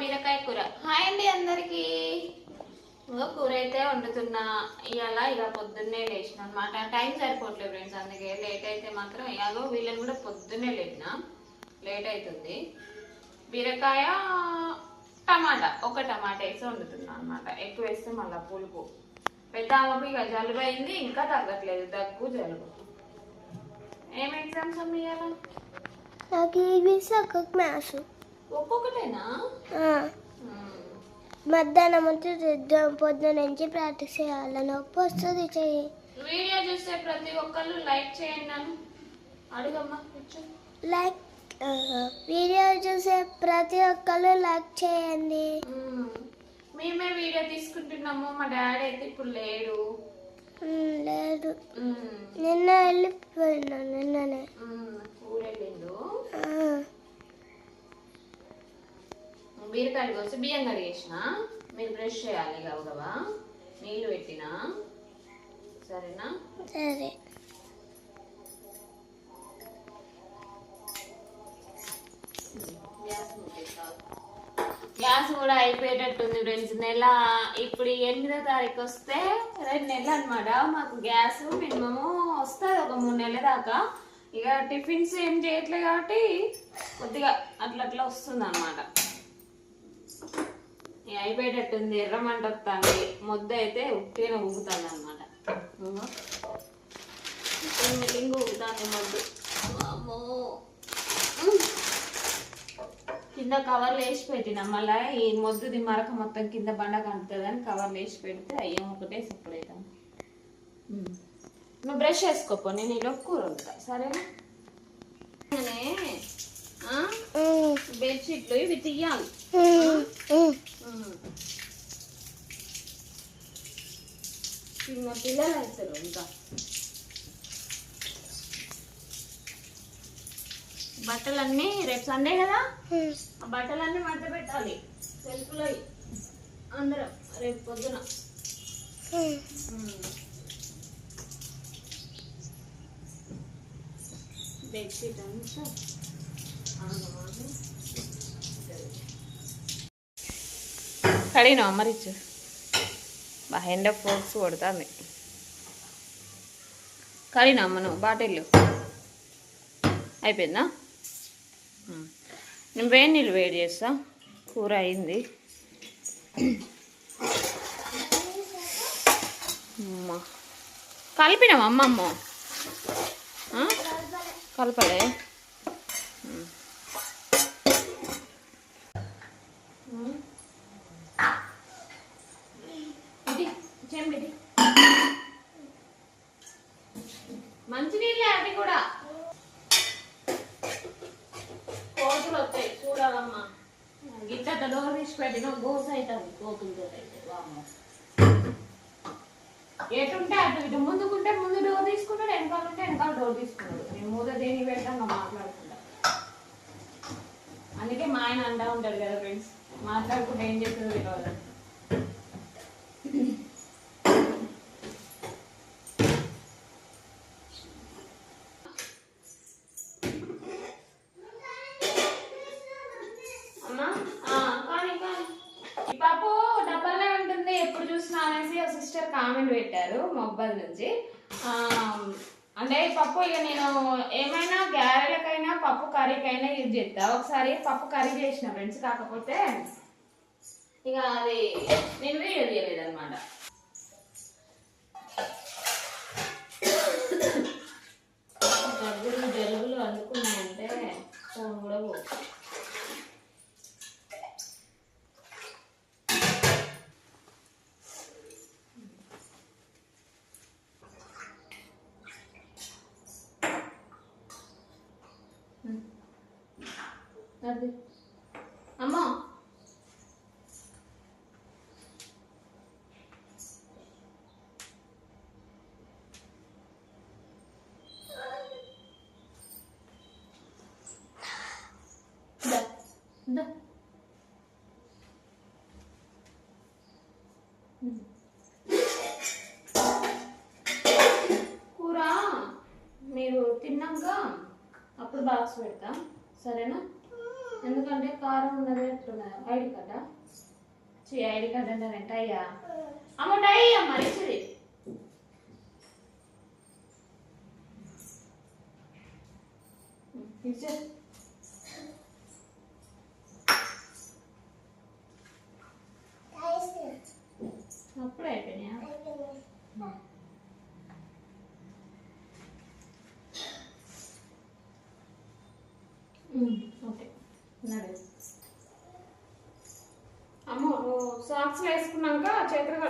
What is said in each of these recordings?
బీరకాయ కూర. హాయ్ అండి అందరికి. కూర అయితే వండుతున్నా. ఇవాళ ఇక పొద్దున్నే లేచిన అనమాట టైం సరిపోవట్లేదు ఫ్రెండ్స్ అందుకే లేట్ అయితే మాత్రం ఇలాగో వీళ్ళని కూడా పొద్దున్నే లేపిన. లేట్ అవుతుంది బీరకాయ టమాటా. ఒక టమాటా వేసి వండుతున్నా అనమాట ఎక్కువ వేస్తే మళ్ళీ పులుపు. పెద్ద ఆమెకు ఇక జలుబు అయింది ఇంకా తగ్గట్లేదు. దగ్గు జలుబు. ఏం ఎగ్జామ్స్ అమ్మ ఇవాళ నాకు ఈబీసీ మ్యాథ్స్. ఒక్కొక్కటేనా. మధ్యాహ్నం వచ్చి రుద్రం పొద్దున నుంచి ప్రాక్టీస్ చేయాలి. నొప్పి వస్తుంది చెయ్యి. వీడియో చూస్తే ప్రతి ఒక్కళ్ళు లైక్ చేయండి నన్ను అడుగమ్మా లైక్ వీడియో చూసే ప్రతి ఒక్కరు లైక్ చేయండి. మ్మ్. వీడియో తీసుకుంటున్నాము. మా డాడీ అయితే ఇప్పుడు లేడు. లేదు. నిన్న వెళ్ళిపోయినా నిన్ననే మ్మ్. ఊరెళ్ళిండు ఆ, బీరకాయలు కోసి బియ్యం కడిగేసిన. మీరు బ్రష్ చేయాలి గబగబా. నీళ్ళు పెట్టినా. సరేనా? సరే. గ్యాస్ కూడా అయిపోయేటట్టుంది ఫ్రెండ్స్. నెల ఇప్పుడు ఎనిమిదో తారీఖు వస్తే రెండు నెలలు అనమాట మాకు గ్యాస్ మినిమము వస్తుంది ఒక మూడు నెలల దాకా. ఇక టిఫిన్స్ ఏం చేయట్లేదు కాబట్టి కొద్దిగా అట్లా అట్లా వస్తుంది అనమాట అయిపోయేటట్టుంది ఎర్రమంట వస్తుంది ముద్ద అయితే ఉట్టిగా ఊగుతుంది అనమాట మిల్లింగ్ ఊగుతుంది మొద్దు. అమ్మో. కింద కవర్లు వేసి పెట్టిన. మళ్ళీ ఈ మొద్దుది మరక మొత్తం కింద బండ కంటుంది అని కవర్లు వేసి పెడితే అయ్యం ఒకటే అవుతాం నువ్వు బ్రష్ వేసుకోపో నేను ఇలా కూర వండుతా. సరేనా? బెడ్షీట్లు ఇవి తీయాలి. చిన్న పిల్లలు అవుతారు ఇంకా బట్టలన్నీ రేపు సండే కదా. ఆ బట్టలన్నీ మడత పెట్టాలి. సెల్ఫ్లో అందరం రేపు పొద్దున. బెడ్షీట్ అంతా. కడిగినా అమ్మరిచ్చు బా ఎండ ఫోర్స్ కొడుతుంది కడిగినా అమ్మ నువ్వు బాటిల్లు అయిపోయిందా. నేను వేడి నీళ్ళు వేడి చేస్తా కూర అయింది అమ్మ కలిపినాం అమ్మమ్మ ఆ? కలపలే ఇది మంచినీళ్ళే అవి కూడా. కోతులు వస్తాయి చూడాలమ్మా. గిట్ట డోర్ తీసి పెట్టిన గోస అవుతుంది కోతులతో ఎటుంటే అటు ఇటు ముందుకుంటే ముందు డోర్ తీసుకున్నాడు వెనకాల ఉంటే వెనకాల డోర్ తీసుకున్నాడు. నేను మూద దేని పెట్టాను మాట్లాడుకుంటా. అందుకే మా ఆయన అంటా ఉంటాడు కదా ఫ్రెండ్స్ మాట్లాడుకుంటే ఏం చేస్తుందో తెలియదు అమ్మా ఆ, కానీ కానీ ఈ పాపు డబ్బాలే ఉంటుంది ఎప్పుడు చూసినా అనేసి ఒక సిస్టర్ కామెంట్ పెట్టారు మొబైల్ నుంచి. అంటే పప్పు ఇక నేను ఏమైనా గ్యారెలకైనా పప్పు కర్రీకైనా యూజ్ చేస్తా. ఒకసారి పప్పు కర్రీ చేసిన ఫ్రెండ్స్ కాకపోతే ఇక అది నేను వీడియో తీయలేదు అనమాట దగ్గులు జలుబులు అందుకున్నాయంటే ఫోన్ కూడా పోతుంది అది అమ్మా దా, Да. కూర మీరు తిన్నాక అప్పుడు బాక్స్ పెడతా సరేనా? ఎందుకంటే కారం ఉన్నది ఎట్లున్నది ఐడి కార్డా చీ ఐడి కార్డ్ అంటే టయ్యా? అమ్మ టై మంచిది ఇచ్చే ఓకే. అమ్మ సాక్స్ వేసుకున్నాక చేతులు?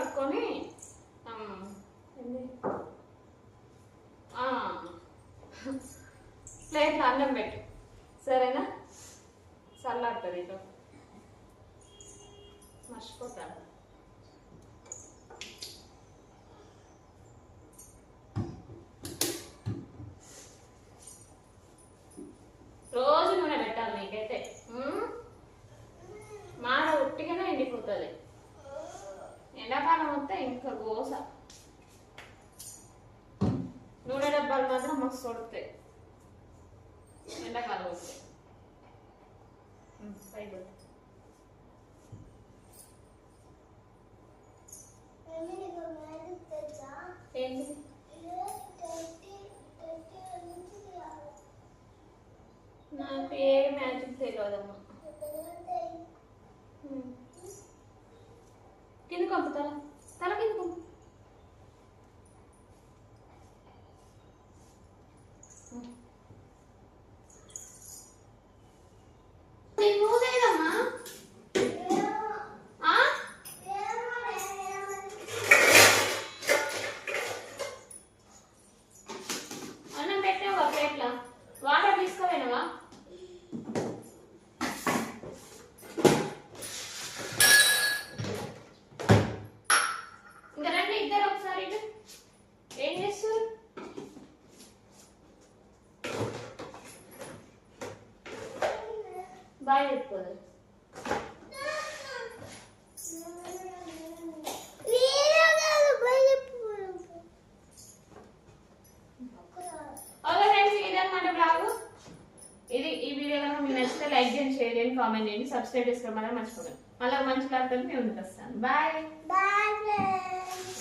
ఆ, ప్లేట్లో అన్నం పెట్టు. సరేనా? చల్లారుతుంది ఇటు. మర్చిపోతాను రోజు నూనె పెట్టాలి నీకైతే ఉమ్? మాడ ఉట్టిగానే ఎండిపోతుంది ఎండాకాలం వస్తే ఇంకా గోస. నూనె డబ్బాలు మాత్రం మస్తు కొడుతాయి ఎండాకాలం వస్తే. ఉమ్, పైకి పెట్టు. ఏంటి నాకు ఏ మ్యాజిక్ తెలియదమ్మా ఉమ్. కింద పంపు తల తల కింద పంపు ఉమ్. నీకు ఊదేదమ్మా? ఆ? అన్నం పెట్టావా ప్లేట్ల వాటర్ తీసుకోవేనవా ఇంకా రండి ఇద్దరు ఒకసారి ఇటు ఏం చేస్తారు బాయ్ చెప్పుకోదు ఇది ఈ వీడియో కనుక మీకు నచ్చితే లైక్ చేయండి షేర్ చేయండి కామెంట్ చేయండి సబ్స్క్రైబ్ చేసుకోవడం మర్చిపోకండి. మళ్ళీ మంచి బ్లాగ్ తోటి మేము ముందుకు వస్తాను. Bye Bye.